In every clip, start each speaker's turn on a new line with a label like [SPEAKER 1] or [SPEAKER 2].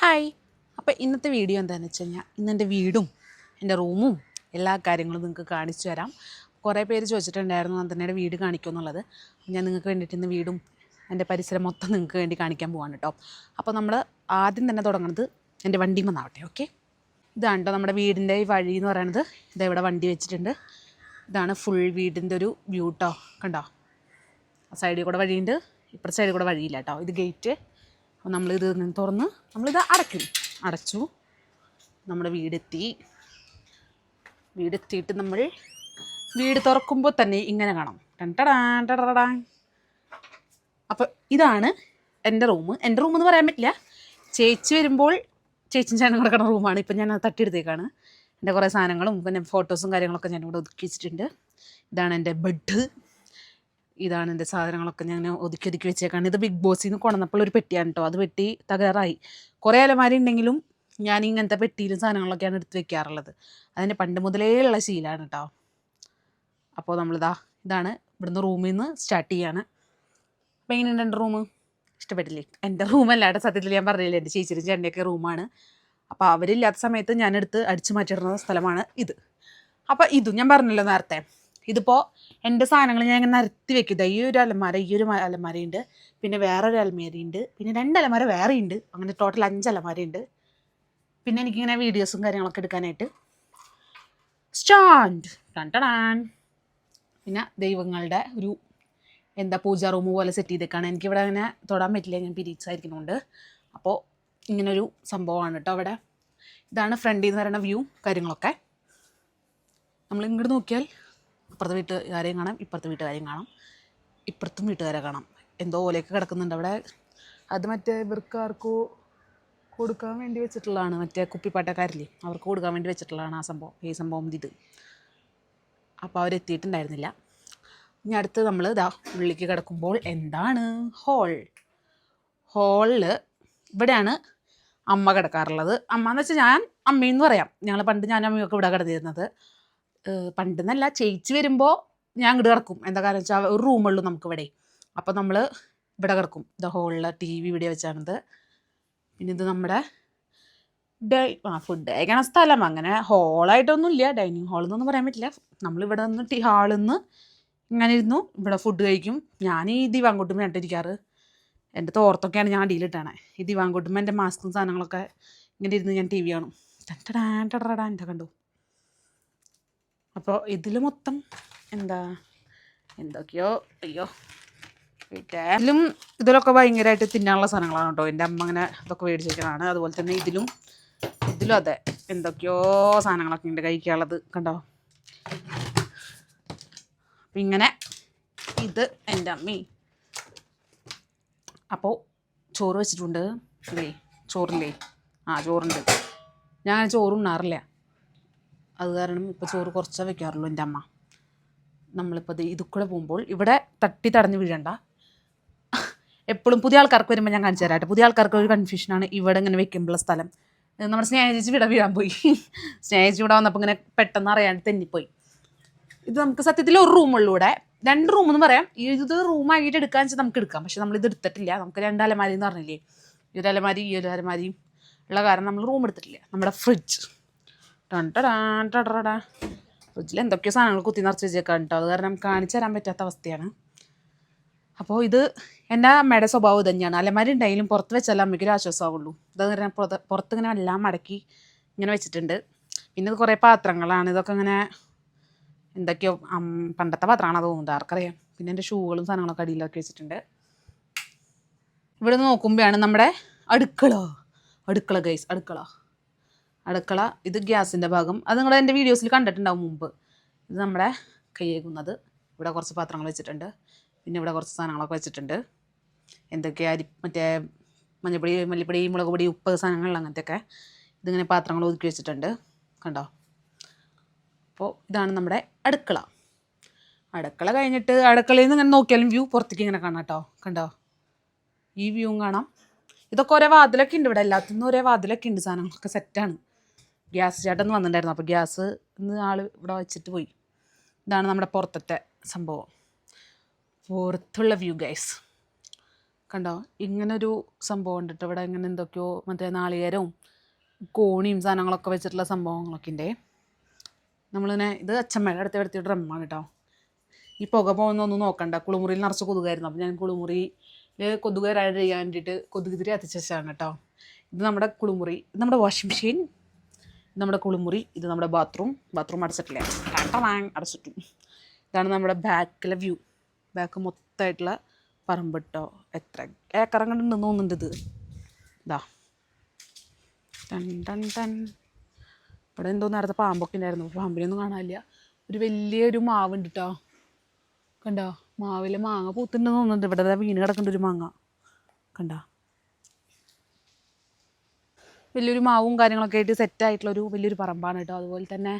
[SPEAKER 1] Hi. അപ്പോൾ ഇന്നത്തെ video എന്താണെന്ന് വെച്ച് കഴിഞ്ഞാൽ ഇന്ന് എന്റെ വീടും എന്റെ റൂമും എല്ലാ കാര്യങ്ങളും നിങ്ങൾക്ക് കാണിച്ചു തരാം. കുറേ പേര് ചോദിച്ചിട്ടുണ്ടായിരുന്നു നന്ദനയുടെ വീട് കാണിക്കുമെന്നുള്ളത് ഞാൻ നിങ്ങൾക്ക് വേണ്ടിയിട്ട് ഇന്ന് വീടും എന്റെ പരിസരം മൊത്തം നിങ്ങൾക്ക് വേണ്ടി കാണിക്കാൻ പോവാണ് കേട്ടോ അപ്പോൾ നമ്മൾ ആദ്യം തന്നെ തുടങ്ങുന്നത് എന്റെ വണ്ടി വന്നാവട്ടെ ഓക്കെ? ഇതാണ് കേട്ടോ നമ്മുടെ വീടിന്റെ ഈ വഴി എന്ന് പറയുന്നത് ഇതാ ഇവിടെ വണ്ടി വെച്ചിട്ടുണ്ട്. ഇതാണ് ഫുൾ വീടിന്റെ ഒരു വ്യൂ കേട്ടോ കണ്ടോ? സൈഡിൽ കൂടെ വഴിയുണ്ട് ഇപ്പുറത്തെ സൈഡിൽ കൂടെ വഴിയില്ല കേട്ടോ ഇത് ഗേറ്റ് അപ്പോൾ നമ്മളിത് തുറന്ന് നമ്മളിത് അടയ്ക്കും. അടച്ചു. നമ്മുടെ വീടെത്തി. വീടെത്തിയിട്ട് നമ്മൾ വീട് തുറക്കുമ്പോൾ തന്നെ ഇങ്ങനെ കാണാം. ടൻ ടടാൻ ടടടാൻ. അപ്പോൾ ഇതാണ് എന്റെ റൂം എന്റെ റൂം എന്ന് പറയാൻ പറ്റില്ല. ചേച്ചി വരുമ്പോൾ ചേച്ചിയും ഞാൻ കിടക്കുന്ന റൂമാണ്. ഇപ്പം ഞാൻ തട്ടിയെടുത്തേക്കാണ്. എന്റെ കുറേ സാധനങ്ങളും പിന്നെ ഫോട്ടോസും കാര്യങ്ങളൊക്കെ ഞാൻ ഒതുക്കി വെച്ചിട്ടുണ്ട്. ഇതാണ് എന്റെ ബെഡ്. ഇതാണ് എന്റെ സാധനങ്ങളൊക്കെ ഞാൻ ഒതുക്കി ഒതുക്കി വെച്ചേക്കാണ്. ഇത് ബിഗ് ബോസിൽ നിന്ന് കൊണ്ടുവന്നപ്പോൾ ഒരു പെട്ടിയാണ് കേട്ടോ അത് പെട്ടി തകരാറായി. കുറേ അലമാരി ഉണ്ടെങ്കിലും ഞാൻ ഇങ്ങനത്തെ പെട്ടിയിലും സാധനങ്ങളൊക്കെയാണ് എടുത്ത് വെക്കാറുള്ളത്. അതിന്റെ പണ്ട് മുതലേ ഉള്ള ശീലമാണ് കേട്ടോ അപ്പോൾ നമ്മളിതാ ഇതാണ് ഇവിടുന്ന് റൂമിൽ നിന്ന് സ്റ്റാർട്ട് ചെയ്യാണ്. അപ്പോൾ എങ്ങനെയുണ്ട് എന്റെ റൂം ഇഷ്ടപ്പെട്ടില്ലേ? എന്റെ റൂമല്ല എന്റെ സത്യത്തിൽ ഞാൻ പറഞ്ഞില്ലേ എന്റെ ചേച്ചിയുടെ ചേട്ടന്റെയൊക്കെ റൂമാണ്. അപ്പോൾ അവരില്ലാത്ത സമയത്ത് ഞാനെടുത്ത് അടിച്ചു മാറ്റിടുന്ന സ്ഥലമാണ് ഇത്. അപ്പോൾ ഇതും ഞാൻ പറഞ്ഞല്ലോ നേരത്തെ? ഇതിപ്പോൾ എന്റെ സാധനങ്ങൾ ഞാൻ ഇങ്ങനെ നിരത്തി വെക്കും ഈ ഒരു അലമാര ഈ ഒരു അലമാരയുണ്ട്. പിന്നെ വേറൊരു അലമാരയുണ്ട്. പിന്നെ രണ്ട് അലമാര വേറെയുണ്ട്. അങ്ങനെ ടോട്ടൽ അഞ്ച് അലമാരയുണ്ട്. പിന്നെ എനിക്കിങ്ങനെ വീഡിയോസും കാര്യങ്ങളൊക്കെ എടുക്കാനായിട്ട്. സ്റ്റാൻഡ് ടൺ പിന്നെ ദൈവങ്ങളുടെ ഒരു എന്താ പൂജാ റൂം പോലെ സെറ്റ് ചെയ്തേക്കാണ്. എനിക്കിവിടെ അങ്ങനെ തൊടാൻ പറ്റില്ല. ഞാൻ പിരീച്ചായിരിക്കുന്നുണ്ട് അപ്പോൾ ഇങ്ങനൊരു സംഭവമാണ് കേട്ടോ അവിടെ. ഇതാണ് ഫ്രണ്ടിൽ നിന്ന് പറയുന്ന വ്യൂ കാര്യങ്ങളൊക്കെ. നമ്മൾ ഇങ്ങോട്ട് നോക്കിയാൽ അപ്പുറത്തെ വീട്ടുകാരെയും കാണാം ഇപ്പുറത്തെ വീട്ടുകാരെയും കാണാം ഇപ്പുറത്തും വീട്ടുകാരെ കാണാം. എന്തോ ഓലയൊക്കെ കിടക്കുന്നുണ്ട് അവിടെ. അത് മറ്റേ ഇവർക്കാർക്കോ കൊടുക്കാൻ വേണ്ടി വെച്ചിട്ടുള്ളതാണ്. മറ്റേ കുപ്പിപ്പാട്ടക്കാരില്ലേ അവർക്ക് കൊടുക്കാൻ വേണ്ടി വെച്ചിട്ടുള്ളതാണ് ആ സംഭവം ഈ സംഭവം ഇത്. അപ്പോൾ അവരെത്തിയിട്ടുണ്ടായിരുന്നില്ല. ഇനി അടുത്ത് നമ്മൾ ഇതാ ഉള്ളിലേക്ക് കിടക്കുമ്പോൾ എന്താണ്? ഹോൾ ഹോളിൽ ഇവിടെയാണ് അമ്മ കിടക്കാറുള്ളത്. അമ്മ എന്ന് വെച്ചാൽ ഞാൻ അമ്മയെന്ന് പറയാം. ഞങ്ങൾ പണ്ട് ഞാൻ അമ്മയൊക്കെ ഇവിടെ കിടന്നിരുന്നത്. പണ്ടെന്നല്ല ചേച്ചി വരുമ്പോൾ ഞാൻ ഇങ്ങോട്ട് കിടക്കും. എന്താ കാരണം വെച്ചാൽ ഒരു റൂമുള്ളൂ നമുക്കിവിടെ. അപ്പോൾ നമ്മൾ ഇവിടെ കിടക്കും. ഇത് ഹോളിൽ ടി വി ഇവിടെ വെച്ചാണിത്. പിന്നെ ഇത് നമ്മുടെ ഡൈ ആ ഫുഡ് കഴിക്കണ സ്ഥലം. അങ്ങനെ ഹോളായിട്ടൊന്നും ഇല്ല ഡൈനിങ് ഹാൾ എന്നൊന്നും പറയാൻ പറ്റില്ല. നമ്മളിവിടെ നിന്ന് ടി ഹാളിൽ നിന്ന് ഇങ്ങനെ ഇരുന്നു. ഇവിടെ ഫുഡ് കഴിക്കും. ഞാൻ ഈ ദിവാങ്കോട്ടും വേണ്ടിരിക്കാറ് എന്റെ തോർത്തൊക്കെയാണ് ഞാൻ അടിയിലിട്ടാണ് ഈ ദിവാങ്കോട്ടും എന്റെ മാസ്കും സാധനങ്ങളൊക്കെ ഇങ്ങനെ ഇരുന്ന് ഞാൻ ടി വി കാണും. ടടാ ടടടാ എന്റെ കണ്ടു. അപ്പോൾ ഇതിൽ മൊത്തം എന്താ? എന്തൊക്കെയോ? അയ്യോ. ഇതിലും ഇതിലൊക്കെ ഭയങ്കരമായിട്ട് തിന്നാനുള്ള സാധനങ്ങളാണ് കേട്ടോ. എന്റെ അമ്മ അങ്ങനെ ഇതൊക്കെ മേടിച്ച് വെക്കണതാണ് അതുപോലെ തന്നെ ഇതിലും ഇതിലും അതെ എന്തൊക്കെയോ സാധനങ്ങളൊക്കെ ഉണ്ട് കഴിക്കാനുള്ളത് കണ്ടോ? അപ്പം ഇങ്ങനെ ഇത് എന്റെ അമ്മി. അപ്പോൾ ചോറ് വെച്ചിട്ടുണ്ട്. ഇല്ലേ? ചോറില്ലേ? ആ ചോറുണ്ട്. ഞാൻ ചോറ് ഉണ്ണാറില്ല. അത് കാരണം ഇപ്പോൾ ചോറ് കുറച്ചേ വെക്കാറുള്ളൂ എന്റെ അമ്മ. നമ്മളിപ്പോൾ ഇത് ഇതിൽ കൂടെ പോകുമ്പോൾ ഇവിടെ തട്ടി തടഞ്ഞ് വീഴണ്ട. എപ്പോഴും പുതിയ ആൾക്കാർക്ക് വരുമ്പോൾ ഞാൻ കാണിച്ചു തരാട്ടെ. പുതിയ ആൾക്കാർക്ക് ഒരു കൺഫ്യൂഷനാണ് ഇവിടെ ഇങ്ങനെ വെക്കുമ്പോഴുള്ള സ്ഥലം. നമ്മുടെ സ്നേഹിച്ച് ഇവിടെ വീഴാൻ പോയി. സ്നേഹിച്ച് ഇവിടെ വന്നപ്പോൾ ഇങ്ങനെ പെട്ടെന്ന് അറിയാണ്ട് തെന്നിപ്പോയി. ഇത് നമുക്ക് സത്യത്തിൽ ഒരു റൂമുള്ളൂ ഇവിടെ. രണ്ട് റൂം എന്ന് പറയാം. ഇത് റൂമായിട്ട് എടുക്കാൻ വെച്ചാൽ നമുക്ക് എടുക്കാം. പക്ഷെ നമ്മൾ ഇത് എടുത്തിട്ടില്ല. നമുക്ക് രണ്ട് അലമാരി എന്ന് പറഞ്ഞില്ലേ? ഈ ഒരു അലമാരി ഈ ഒരു അലമാരിയും ഉള്ള കാരണം നമ്മൾ റൂം എടുത്തിട്ടില്ല. നമ്മുടെ ഫ്രിഡ്ജ് ഫ്രിഡ്ജിൽ എന്തൊക്കെയോ സാധനങ്ങൾ കുത്തി നിറച്ച് വെച്ചേക്കാം കേട്ടോ അത് കാരണം കാണിച്ചു തരാൻ പറ്റാത്ത അവസ്ഥയാണ്. അപ്പോൾ ഇത് എന്റെ അമ്മയുടെ സ്വഭാവം തന്നെയാണ്. അലമാരി ഉണ്ടായാലും പുറത്ത് വെച്ചാൽ അമ്മയ്ക്ക് ഒരു ആശ്വാസമാവുള്ളൂ. അത് കാരണം പുറത്ത് ഇങ്ങനെ എല്ലാം മടക്കി ഇങ്ങനെ വെച്ചിട്ടുണ്ട്. പിന്നെ ഇത് കുറേ പാത്രങ്ങളാണ്. ഇതൊക്കെ ഇങ്ങനെ എന്തൊക്കെയോ പണ്ടത്തെ പാത്രമാണ് തോന്നുന്നത്. ആർക്കറിയാം. പിന്നെ എന്റെ ഷൂകളും സാധനങ്ങളൊക്കെ അടിയിലൊക്കെ വെച്ചിട്ടുണ്ട്. ഇവിടെ നോക്കുമ്പോഴാണ് നമ്മുടെ അടുക്കള. അടുക്കള ഗൈസ് അടുക്കള. അടുക്കള ഇത് ഗ്യാസിന്റെ ഭാഗം. അത് നിങ്ങൾ എന്റെ വീഡിയോസിൽ കണ്ടിട്ടുണ്ടാവും മുമ്പ്. ഇത് നമ്മുടെ കൈയേകുന്നത് ഇവിടെ കുറച്ച് പാത്രങ്ങൾ വെച്ചിട്ടുണ്ട്. പിന്നെ ഇവിടെ കുറച്ച് സാധനങ്ങളൊക്കെ വെച്ചിട്ടുണ്ട്. എന്തൊക്കെയാ അരി മറ്റേ മഞ്ഞപ്പൊടി മല്ലിപ്പൊടി മുളക് പൊടി ഉപ്പ് സാധനങ്ങൾ അങ്ങനത്തെയൊക്കെ ഇതിങ്ങനെ പാത്രങ്ങൾ ഒതുക്കി വെച്ചിട്ടുണ്ട്. കണ്ടോ? അപ്പോൾ ഇതാണ് നമ്മുടെ അടുക്കള. അടുക്കള കഴിഞ്ഞിട്ട് അടുക്കളയിൽ നിന്ന് ഇങ്ങനെ നോക്കിയാലും വ്യൂ പുറത്തേക്ക് ഇങ്ങനെ കാണാം കേട്ടോ. കണ്ടോ? ഈ വ്യൂവും കാണാം. ഇതൊക്കെ ഒരേ വാതിലൊക്കെ ഉണ്ട് ഇവിടെ. എല്ലാത്തിനും ഒരേ വാതിലൊക്കെ ഉണ്ട് സാധനങ്ങളൊക്കെ സെറ്റാണ് ഗ്യാസ് ചേട്ടൻ വന്നിട്ടുണ്ടായിരുന്നു. അപ്പോൾ ഗ്യാസ് ഇന്ന് ആൾ ഇവിടെ വെച്ചിട്ട് പോയി. ഇതാണ് നമ്മുടെ പുറത്തത്തെ സംഭവം. പുറത്തുള്ള വ്യൂ ഗൈസ് കണ്ടോ? ഇങ്ങനൊരു സംഭവം ഉണ്ടിട്ട് ഇവിടെ ഇങ്ങനെ എന്തൊക്കെയോ മറ്റേ നാളികേരവും കോണിയും സാധനങ്ങളൊക്കെ വെച്ചിട്ടുള്ള സംഭവങ്ങളൊക്കെ ഉണ്ട് നമ്മളിങ്ങനെ ഇത് അച്ഛമ്മയുടെ അടുത്ത് എടുത്തിട്ട് ഡ്രമ്മാണ് കേട്ടോ. ഈ പുക പോകുന്നൊന്നും നോക്കണ്ട. കുളിമുറിയിൽ നിറച്ച് കൊതുകായിരുന്നു. അപ്പോൾ ഞാൻ കുളിമുറിയിൽ കൊതുക് ചെയ്യാൻ വേണ്ടിയിട്ട് കൊതുകുതിരി കത്തിച്ചാണ് കേട്ടോ. ഇത് നമ്മുടെ കുളിമുറി. ഇത് നമ്മുടെ വാഷിംഗ് മെഷീൻ നമ്മുടെ കുളിമുറി ഇത് നമ്മുടെ ബാത്റൂം ബാത്റൂം അടച്ചിട്ടില്ലേ? ടാങ് അടച്ചിട്ടു. ഇതാണ് നമ്മുടെ ബാക്കിലെ വ്യൂ ബാക്ക് മൊത്തമായിട്ടുള്ള പറമ്പിട്ടോ. എത്ര ഏക്കറം കണ്ടുണ്ടെന്ന് തോന്നുന്നുണ്ട് ഇത്. ഇതാ ടൺ ടൺ ടൺ. ഇവിടെ എന്തോ നേരത്തെ പാമ്പൊക്കെ ഉണ്ടായിരുന്നു. പാമ്പിനൊന്നും കാണാനില്ല. ഒരു വലിയൊരു മാവുണ്ട് കേട്ടോ കണ്ടോ? മാവിലെ മാങ്ങ പൂത്തുണ്ടെന്ന് തോന്നുന്നുണ്ട്. ഇവിടെ വീണ് കിടക്കേണ്ട ഒരു മാങ്ങ. കണ്ടോ? വലിയൊരു മാവും കാര്യങ്ങളൊക്കെ ആയിട്ട് സെറ്റ് ആയിട്ടുള്ളൊരു വലിയൊരു പറമ്പാണ് കേട്ടോ. അതുപോലെ തന്നെ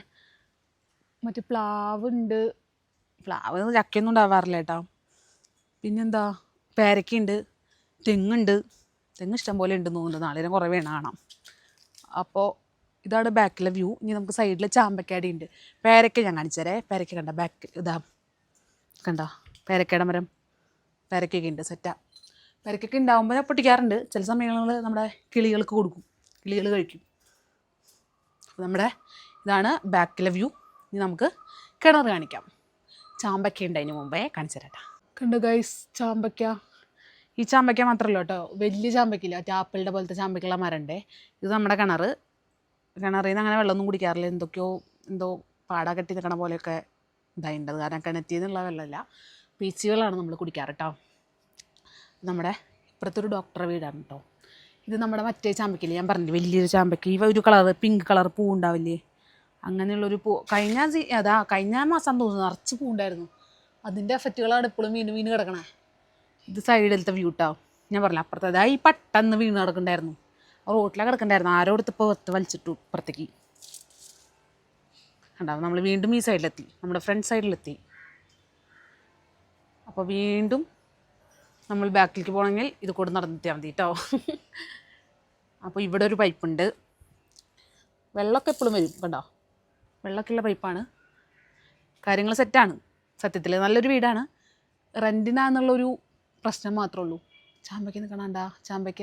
[SPEAKER 1] മറ്റു പ്ലാവ് ഉണ്ട് പ്ലാവ് ചക്കയൊന്നും ഉണ്ടാവാറില്ല കേട്ടോ. പിന്നെന്താ? പേരക്കയുണ്ട് തെങ്ങുണ്ട്. തെങ്ങ് ഇഷ്ടം പോലെ ഉണ്ടെന്ന് തോന്നുന്നുണ്ട് നാളെ കുറേ വേണം കാണാം. അപ്പോൾ ഇതാണ് ബാക്കിലെ വ്യൂ ഇനി നമുക്ക് സൈഡിൽ ചാമ്പക്കാടി ഉണ്ട്. പേരക്ക ഞാൻ കാണിച്ചു തരേ. പേരക്ക കണ്ട ബാക്ക് ഇതാ. കണ്ട? പേരക്കയുടെ മരം. പേരക്കൊക്കെ ഉണ്ട് സെറ്റാ പേരക്കൊക്കെ ഉണ്ടാകുമ്പോൾ പൊട്ടിക്കാറുണ്ട്. ചില സമയങ്ങളിൽ നമ്മുടെ കിളികൾക്ക് കൊടുക്കും. കിളികൾ കഴിക്കും. നമ്മുടെ ഇതാണ് ബാക്കിലെ വ്യൂ. ഇനി നമുക്ക് കിണർ കാണിക്കാം. ചാമ്പക്ക ഉണ്ട് അതിന് മുമ്പേ. കാണിച്ചു തരാം കണ്ടു ഗൈസ് ചാമ്പക്ക. ഈ ചാമ്പക്ക മാത്രമല്ല കേട്ടോ വലിയ ചാമ്പയ്ക്കില്ല ടാപ്പിളിന്റെ പോലത്തെ ചാമ്പയ്ക്കുള്ള മരണ്ടേ ഇത് നമ്മുടെ കിണർ. കിണറിൽ നിന്ന് അങ്ങനെ വെള്ളമൊന്നും കുടിക്കാറില്ല. എന്തൊക്കെയോ എന്തോ പാട കെട്ടി നിൽക്കണ പോലെയൊക്കെ ഇതായിട്ടുണ്ട് കാരണം കിണറ്റിൽ നിന്നുള്ള വെള്ളമല്ല. പീച്ചുകളാണ് നമ്മൾ കുടിക്കാറ് കേട്ടോ. നമ്മുടെ ഇപ്പുറത്തൊരു ഡോക്ടറെ വീടാണ് കേട്ടോ. ഇത് നമ്മുടെ മറ്റേ ചാമ്പക്കില്ലേ ഞാൻ പറഞ്ഞില്ലേ വലിയൊരു ചാമ്പയ്ക്ക്. ഈ ഒരു കളർ പിങ്ക് കളർ പൂ ഉണ്ടാവില്ലേ? അങ്ങനെയുള്ളൊരു പൂ. കഴിഞ്ഞ അതാ കഴിഞ്ഞ മാസം തോന്നുന്നു നിറച്ച് പൂ ഉണ്ടായിരുന്നു അതിന്റെ എഫക്റ്റുകളാണ് ഇപ്പോഴും വീണ് വീണ് കിടക്കണേ. ഇത് സൈഡിലത്തെ വ്യൂ കേട്ടോ ഞാൻ പറഞ്ഞില്ല അപ്പുറത്തെ അതാ ഈ പട്ടെന്ന് വീണ് കിടക്കണ്ടായിരുന്നു റോട്ടിലാണ് കിടക്കണ്ടായിരുന്നു. ആരോ എടുത്തപ്പോൾ ഒത്ത് വലിച്ചിട്ടു ഇപ്പുറത്തേക്ക്. ഉണ്ടാവും നമ്മൾ വീണ്ടും ഈ സൈഡിലെത്തി നമ്മുടെ ഫ്രണ്ട് സൈഡിലെത്തി അപ്പോൾ വീണ്ടും നമ്മൾ ബാക്കിലേക്ക് പോകണമെങ്കിൽ ഇത് കൂടെ നടന്നിട്ടാൽ മതി കേട്ടോ അപ്പോൾ ഇവിടെ ഒരു പൈപ്പുണ്ട്. വെള്ളമൊക്കെ എപ്പോഴും വരും കണ്ടോ? വെള്ളമൊക്കെയുള്ള പൈപ്പാണ്. കാര്യങ്ങൾ സെറ്റാണ് സത്യത്തിൽ നല്ലൊരു വീടാണ്. റെന്റിനാന്നുള്ളൊരു പ്രശ്നം മാത്രമേ ഉള്ളൂ. ചാമ്പയ്ക്ക് നിൽക്കണണ്ട ചാമ്പയ്ക്ക?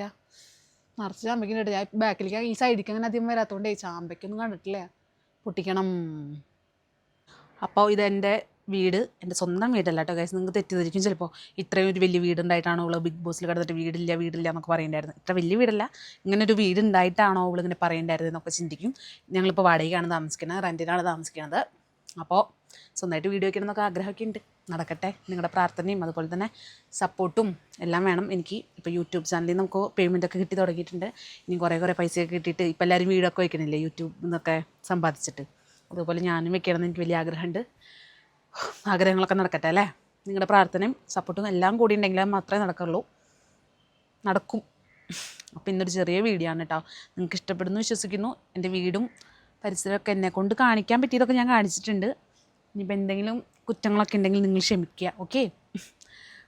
[SPEAKER 1] നിറച്ച് ചാമ്പയ്ക്കിന്റെ ഇടയിൽ ഞാൻ ബാക്കിലേക്ക് ഈ സൈഡിലേക്ക് അങ്ങനെ അധികം വരാത്തതുകൊണ്ടേ ചാമ്പയ്ക്കൊന്നും കണ്ടിട്ടില്ല. പൊട്ടിക്കണം. അപ്പോൾ ഇതെന്റെ വീട് എന്റെ സ്വന്തം വീടല്ല കേട്ടോ ഗൈസ് നിങ്ങൾക്ക് തെറ്റിദ്ധരിക്കും. ചിലപ്പോൾ ഇത്രയും ഒരു വലിയ വീടുണ്ടായിട്ടാണോ അവൾ ബിഗ് ബോസിൽ കിടന്നിട്ട് വീടില്ല വീടില്ല എന്നൊക്കെ പറയണ്ടായിരുന്നു. ഇത്ര വലിയ വീടല്ല. ഇങ്ങനെ ഒരു വീട് ഉണ്ടായിട്ടാണോ അവൾ ഇങ്ങനെ പറയണ്ടായിരുന്നത് എന്നൊക്കെ ചിന്തിക്കും. ഞങ്ങളിപ്പോൾ വാടകയാണ് താമസിക്കുന്നത് റെന്റിനാണ് താമസിക്കുന്നത് അപ്പോൾ സ്വന്തമായിട്ട് വീഡിയോ വയ്ക്കണം എന്നൊക്കെ ആഗ്രഹമൊക്കെ ഉണ്ട് നടക്കട്ടെ. നിങ്ങളുടെ പ്രാർത്ഥനയും അതുപോലെ തന്നെ സപ്പോർട്ടും എല്ലാം വേണം. എനിക്ക് ഇപ്പോൾ യൂട്യൂബ് ചാനലിൽ നമുക്ക് പേയ്മെന്റ് ഒക്കെ കിട്ടി തുടങ്ങിയിട്ടുണ്ട്. ഇനി കുറേ കുറേ പൈസയൊക്കെ കിട്ടിയിട്ട് ഇപ്പോൾ എല്ലാവരും വീടൊക്കെ വയ്ക്കണില്ലേ യൂട്യൂബ് എന്നൊക്കെ സമ്പാദിച്ചിട്ട്. അതുപോലെ ഞാനും വെക്കണമെന്ന് എനിക്ക് വലിയ ആഗ്രഹമുണ്ട്. ആഗ്രഹങ്ങളൊക്കെ നടക്കട്ടെ അല്ലേ? നിങ്ങളുടെ പ്രാർത്ഥനയും സപ്പോർട്ടും എല്ലാം കൂടി ഉണ്ടെങ്കിൽ മാത്രമേ നടക്കുള്ളൂ. നടക്കും. അപ്പോൾ ഇന്നൊരു ചെറിയ വീഡിയോ ആണ് കേട്ടോ നിങ്ങൾക്ക് ഇഷ്ടപ്പെടുന്നു വിശ്വസിക്കുന്നു. എന്റെ വീടും പരിസരമൊക്കെ എന്നെ കൊണ്ട് കാണിക്കാൻ പറ്റിയതൊക്കെ ഞാൻ കാണിച്ചിട്ടുണ്ട്. ഇനിയിപ്പോൾ എന്തെങ്കിലും കുറ്റങ്ങളൊക്കെ ഉണ്ടെങ്കിൽ നിങ്ങൾ ക്ഷമിക്കുക ഓക്കെ?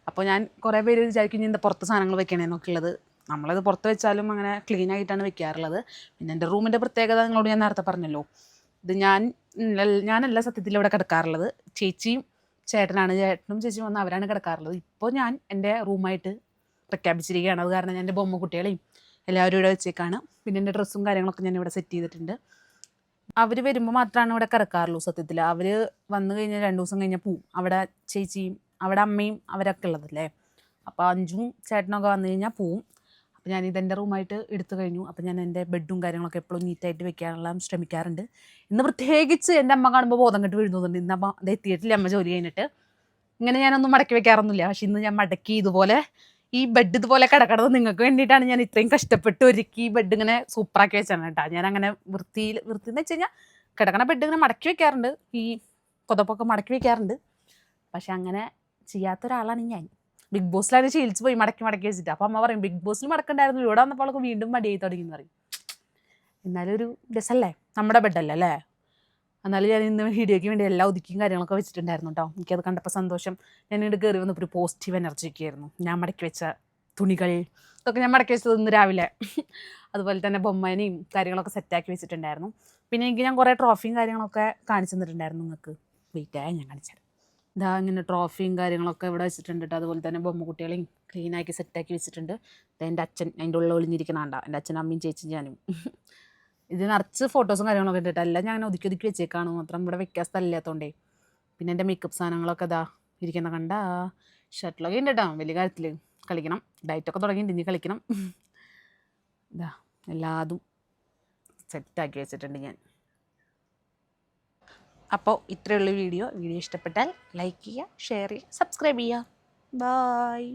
[SPEAKER 1] അപ്പോൾ ഞാൻ കുറേ പേര് വിചാരിക്കും എന്താ പുറത്ത് സാധനങ്ങൾ വെക്കണേന്നൊക്കെ ഉള്ളത് നമ്മളത് പുറത്ത് വെച്ചാലും അങ്ങനെ ക്ലീൻ ആയിട്ടാണ് വെക്കാറുള്ളത്. പിന്നെ എന്റെ റൂമിന്റെ പ്രത്യേകത നിങ്ങളോട് ഞാൻ നേരത്തെ പറഞ്ഞല്ലോ. ഇത് ഞാൻ ഞാനല്ല സത്യത്തിൽ ഇവിടെ കിടക്കാറുള്ളത്. ചേച്ചിയും ചേട്ടനാണ്. ചേട്ടനും ചേച്ചിയും വന്ന് അവരാണ് കിടക്കാറുള്ളത്. ഇപ്പോൾ ഞാൻ എന്റെ റൂമായിട്ട് പ്രഖ്യാപിച്ചിരിക്കുകയാണ്. അത് കാരണം ഞാൻ എന്റെ ബൊമ്മ കുട്ടികളെയും എല്ലാവരും ഇവിടെ വെച്ചേക്കാണ്. പിന്നെ എന്റെ ഡ്രസ്സും കാര്യങ്ങളൊക്കെ ഞാൻ ഇവിടെ സെറ്റ് ചെയ്തിട്ടുണ്ട്. അവർ വരുമ്പോൾ മാത്രമാണ് ഇവിടെ കിടക്കാറുള്ളൂ സത്യത്തിൽ അവർ വന്നു കഴിഞ്ഞാൽ രണ്ട് ദിവസം കഴിഞ്ഞാൽ പോവും. അവിടെ ചേച്ചിയും അവിടെ അമ്മയും അവരൊക്കെ ഉള്ളതല്ലേ? അപ്പോൾ അഞ്ചും ചേട്ടനൊക്കെ വന്നു കഴിഞ്ഞാൽ പോവും. അപ്പോൾ ഞാൻ ഇതെന്റെ റൂമായിട്ട് എടുത്തു കഴിഞ്ഞു. അപ്പോൾ ഞാൻ എന്റെ ബെഡും കാര്യങ്ങളൊക്കെ എപ്പോഴും നീറ്റായിട്ട് വെക്കാനുള്ള ശ്രമിക്കാറുണ്ട്. ഇന്ന് പ്രത്യേകിച്ച് എന്റെ അമ്മ കാണുമ്പോൾ ബോധം കെട്ട് വീഴുന്നുണ്ട്. ഇന്ന് അമ്മ അത് എത്തിയിട്ടില്ല അമ്മ ജോലി കഴിഞ്ഞിട്ട്. ഇങ്ങനെ ഞാനൊന്നും മടക്കി വെക്കാറൊന്നുമില്ല. പക്ഷെ ഇന്ന് ഞാൻ മടക്കി ഇതുപോലെ ഈ ബെഡ് ഇതുപോലെ കിടക്കണത് നിങ്ങൾക്ക് വേണ്ടിയിട്ടാണ് ഞാൻ ഇത്രയും കഷ്ടപ്പെട്ട് ഒരുക്കി ബെഡ് ഇങ്ങനെ സൂപ്പറാക്കി വെച്ചാണ് കേട്ടോ. ഞാൻ അങ്ങനെ വൃത്തിയിൽ വൃത്തി എന്ന് വെച്ച് കഴിഞ്ഞാൽ കിടക്കണ ബെഡ് ഇങ്ങനെ മടക്കി വെക്കാറുണ്ട്. ഈ പുതപ്പൊക്കെ മടക്കി വെക്കാറുണ്ട്. പക്ഷെ അങ്ങനെ ചെയ്യാത്ത ഒരാളാണ് ഞാൻ. ബിഗ് ബോസിലാണ് ശീലിച്ച് പോയി മടക്കി മടക്കി വെച്ചിട്ട്. അപ്പോൾ അമ്മ പറയും ബിഗ് ബോസിൽ മടക്കണ്ടായിരുന്നു. ഇവിടെ വന്നപ്പോൾ അവൾക്ക് വീണ്ടും മടിയായി തുടങ്ങി എന്ന് പറയും. എന്നാലും ഒരു രസമല്ലേ നമ്മുടെ ബെഡല്ലേ അല്ലേ എന്നാലും ഞാൻ ഇന്ന് വീഡിയോയ്ക്ക് വേണ്ടി എല്ലാ ഒതുക്കിയും കാര്യങ്ങളൊക്കെ വെച്ചിട്ടുണ്ടായിരുന്നു കേട്ടോ എനിക്കത് കണ്ടപ്പോൾ സന്തോഷം. ഞാൻ ഇവിടെ കയറി വന്നപ്പോൾ ഒരു പോസിറ്റീവ് എനർജിയൊക്കെ ആയിരുന്നു. ഞാൻ മടക്കി വെച്ച തുണികൾ ഇതൊക്കെ ഞാൻ മടക്കി വെച്ചത് ഇന്ന് രാവിലെ. അതുപോലെ തന്നെ ബൊമ്മനെയും കാര്യങ്ങളൊക്കെ സെറ്റാക്കി വെച്ചിട്ടുണ്ടായിരുന്നു. പിന്നെ എനിക്ക് ഞാൻ കുറേ ട്രോഫിയും കാര്യങ്ങളൊക്കെ കാണിച്ചു തന്നിട്ടുണ്ടായിരുന്നു നിങ്ങൾക്ക്. വെയിറ്റായ ഞാൻ കാണിച്ചുതരാം ഇതാ ഇങ്ങനെ ട്രോഫിയും കാര്യങ്ങളൊക്കെ ഇവിടെ വെച്ചിട്ടുണ്ട് കേട്ടോ അതുപോലെ തന്നെ ബൊമ്മ കുട്ടികളെയും ക്ലീനാക്കി സെറ്റാക്കി വെച്ചിട്ടുണ്ട്. എന്റെ അച്ഛൻ അതിന്റെ ഉള്ളിൽ ഒളിഞ്ഞിരിക്കണ കണ്ട. എന്റെ അച്ഛനും അമ്മയും ചേച്ചിയും ഞാനും. ഇത് നിറച്ച് ഫോട്ടോസും കാര്യങ്ങളൊക്കെ ഇട്ടിട്ട് എല്ലാം ഞാൻ ഒതുക്കി ഒതുക്കി വെച്ചേക്കാണ്. മാത്രം ഇവിടെ വെക്കാൻ സ്ഥലമില്ലാത്തതുകൊണ്ടേ പിന്നെ എന്റെ മേക്കപ്പ് സാധനങ്ങളൊക്കെ ഇതാ ഇരിക്കുന്ന കണ്ട. ഷർട്ടിലൊക്കെ ഉണ്ട് കേട്ടോ വലിയ കാര്യത്തിൽ കളിക്കണം. ഡയറ്റൊക്കെ തുടങ്ങിയിട്ടുണ്ട്. ഇനി കളിക്കണം. ഇതാ എല്ലാതും സെറ്റാക്കി വെച്ചിട്ടുണ്ട് ഞാൻ. അപ്പോൾ ഇത്രയുള്ള വീഡിയോ. വീഡിയോ ഇഷ്ടപ്പെട്ടാൽ ലൈക്ക് ചെയ്യുക ഷെയർ ചെയ്യുക സബ്സ്ക്രൈബ് ചെയ്യുക. ബായ്